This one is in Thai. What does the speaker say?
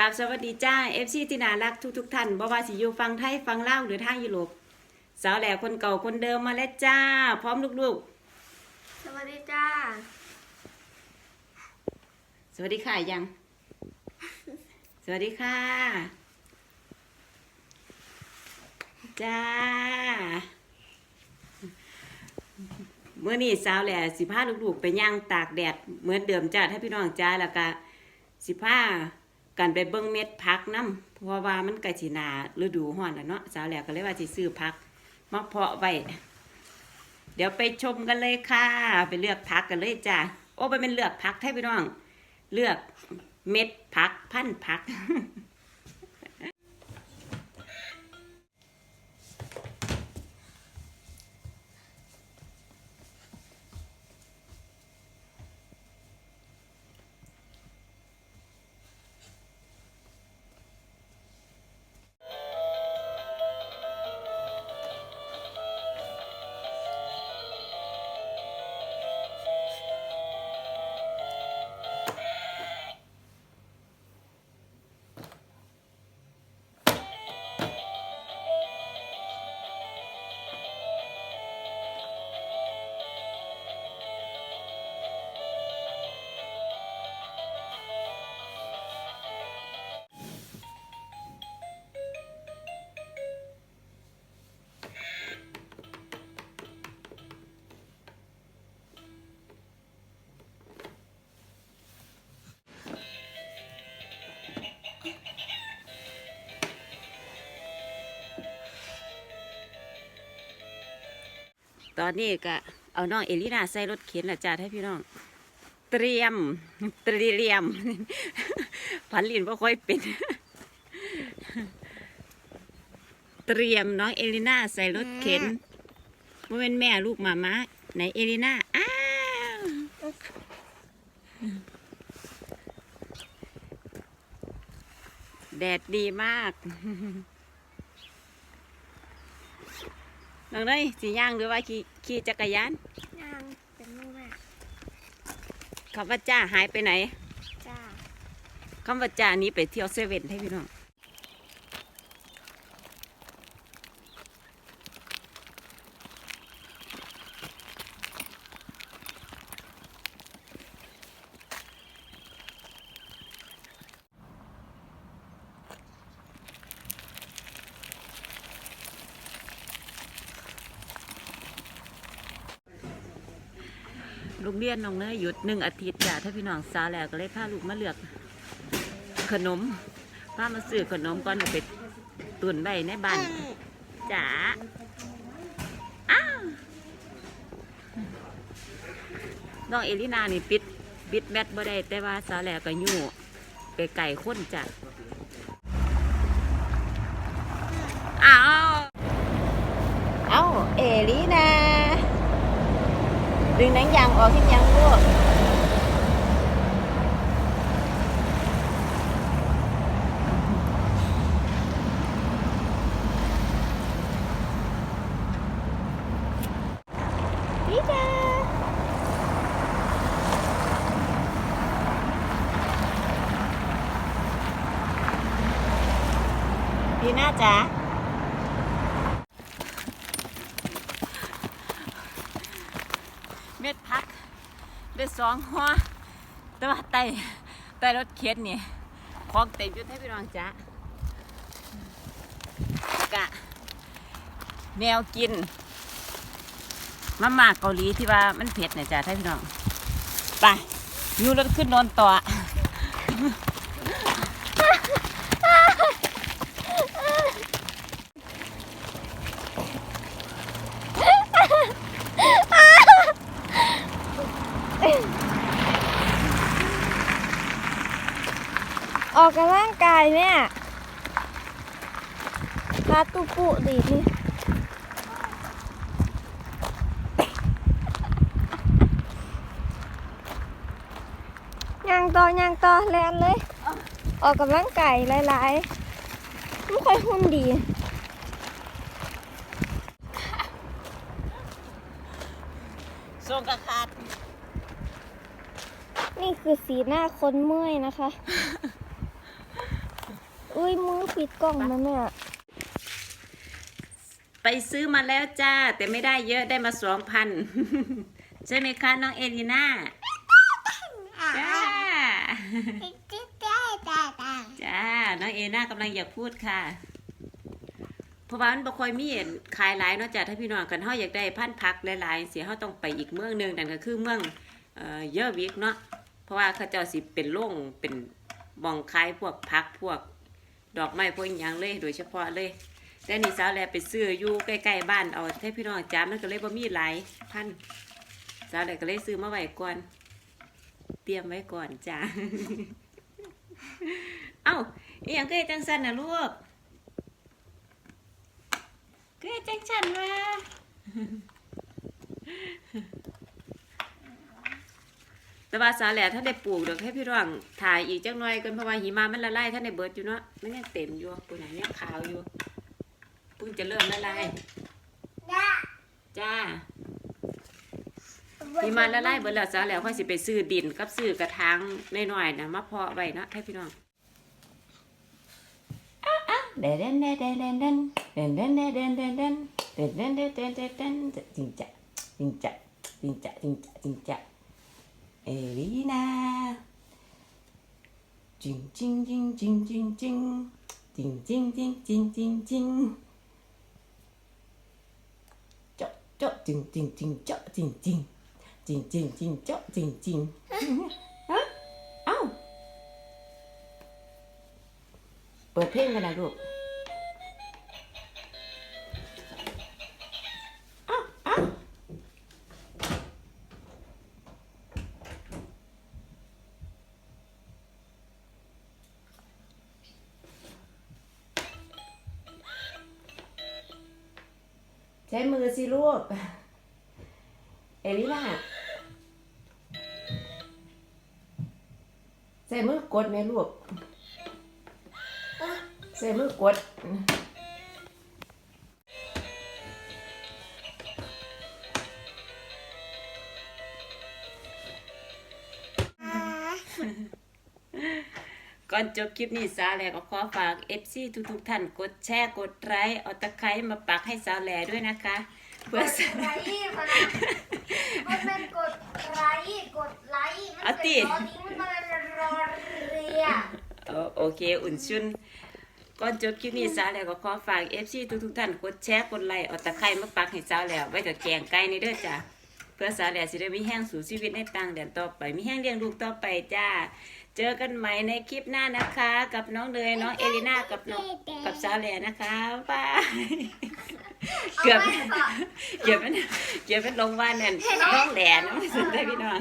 กราบสวัสดีจ้า FC ที่น่ารักทุกทุกๆท่านบ่ว่าสิอยู่ฟังไทยฟังลาวหรือทางยุโรปสาวแหล่คนเก่าคนเดิมมาแล้วจ้า พร้อมลูกสวัสดีจ้า ๆ สวัสดีค่ะยัง สวัสดีค่ะ จ้าเมื่อนี้สาวแหล่สิพาลูกๆไปย่างตากแดดเหมือนเดิมจ้าถ้าพี่น้องจ้าแล้วก็สิพา กันไปเบิ่งเม็ดพักน้ำเพราะว่ามันไกล้สิหนาฤดูห้อนแล้วเนาะสาวแหล่ก็เลยว่าสิซื้อพักมาเพาะไว้เดี๋ยวไปชมกันเลยค่ะ ไปเลือกพักกันเลยจ้าโอ้ไปเป็นเลือกพักให้พี่น้อง เลือกเม็ดพักพันธุ์พัก ตอนนี้ก็เอาน้องเอลินาใส่รถเข็นละจ้าให้พี่น้อง เตรียม เตรียม พันลินว่าค่อยเป็น เตรียมน้องเอลินาใส่รถเข็นว่าเป็นแม่ลูกหมาม้าไหนเอลินาอ้าวแดดดีมาก น้องเนยสีย่างหรือว่าขี่ขี่จักรยานย่างเป็นมือแม่คำว่าจ้าหายไปไหน จ้าคำว่าจ้านี้ไปเที่ยวเซเว่นให้พี่น้อง โรงเรียนน้องเนยหยุดหนึ่งอาทิตย์จ้ะถ้าพี่น้องสาแล้วก็เลยพาลูกมาเลือก ขนมพามาซื้อขนมก่อนเอาไปตุนไว้ในบ้านจ๋าอ้าวน้องเอลินานี่ปิดปิดแบตบ่ได้แต่ว่าสาแล้วก็ยู่ไปไก่ข้นจ้ะอ้าว เอาเอลินา ดึงหนังยางออกที่ยังลูกพี่จ้าพี่น่าจ๋า เม็ดพักได้สองหัวแต่ว่าไตไตรถเข็นนี่ของเต็มอยุทธให้พี่น้องจ้ากะแนวกินมาม่าเกาหลีที่ว่ามันเผ็ดเนี่ยจ้าให้พี่น้อง ไปยูรถขึ้นนอนต่อ ออกกำลังกายเนี่ยพาตุปุดีนี่ย่างต่อย่างต่อแลนเลย ออกกำลังกายหลายๆไม่ค่อยหุ่นดีส่งกระขาดนี่คือสีหน้าคนเมื่อยนะคะ อุ้ยมือปิดกล้องไหมแม่ยไปซื้อมาแล้วจ้า แต่ไม่ได้เยอะได้มาสองพันใช่ไหมคะน้องเอลีน่าจ้าจ้าน้องเอน่ากำลังอยากพูดค่ะเพราะว่ามันบ่ค่อยมีขายหลายเนาะจ้ะถ้าพี่น้องกันเฮาอยากได้พันธุ์ผักหลายๆเสียเฮาต้องไปอีกเมืองหนึงนั่นก็คือเมืองเอ่อเยอวิกเนาะเพราะว่าเขาเจ้าสิเป็นโรงเป็นหมองขายพวกผักพวก ดอกไม้พวกอหย่างเลยโดยเฉพาะเลย แต่นี่สาวแลไปซื้ออยู่ใกล้ๆบ้านเอาให้พี่น้องจ้ามันก็เลยบ่มีหลายพันสาวแลก็เลยซื้อมาไว้ก่อน เตรียมไว้ก่อนจ้าเอ้าอีหยังก็เฮ็ดจังซั่นนะลูกก็เฮ็ดจังซั่นว่า แต่ว่าสาแหล่ท่านได้ปลูกดอกให้พี่น้องถ่ายอีกจังหน่อยกันเพราะว่าหิมะมันละลายท่านได้เบิดอยู่เนาะมันยังเต็มอยู่ปุ่นยังขาวอยู่เพิ่งจะเริ่มละลายจ้าหิมะละลายเบิดแล้วสาแหล่ค่อยสิไปซื้อดินกับซื้อกระถางน้อยๆนะมาเพาะไว้เนาะให้พี่น้องเด่นเด่นเด่นเด่นเด่นเด่นเด่นเด่นเด่นเด่นเด่นเด่นเด่นเด่นเด่นเด่นเด่นจริงจะจริงจะจริงจะจริงจะจริงจะ 에리나 찡찡찡찡찡찡 찡찡찡찡찡찡 쩍쩍 찡찡찡 쩍 찡찡 찡찡찡 쩍 찡찡เปิดเพลงกันนะลูก ใช้มือสิลูก เอลิน่าใส่มือกดไหมลูกใส่มือกด ก่อนจบคลิปนี้สาวแหล่ก็ขอฝาก FC ทุกๆท่านกดแชร์กดไลค์เอาตะไคร้มาปักให้สาวแหล่ด้วยนะคะเพื่อสไลค์พนะมันเป็นกดไลค์กดไลค์เอาติมันเป็นรอลิงก์มันเป็นรอเรียเออโอเคอุ่นชุนก่อนจบคลิปนี้สาวแหล่ก็ขอฝาก FC ทุกๆท่านกดแชร์กดไลค์เอาตะไคร้มาปักให้สาวแหล่ไว้กับแกงไก่นี่เด้อจ้ะ เพื่อสาวแหล่สิได้มีแห้งสู่ชีวิตในต่างแดนต่อไป มีแห้งเลี้ยงลูกต่อไปจ้า เจอกันใหม่ในคลิปหน้านะคะ กับน้องเนยน้องเอลิน่ากับน้องกับสาวแหล่นะคะบายเกือบเกือบเป็นเกือบเป็นลงว่านั่นน้องแหล่น้องสุดได้พี่น้อง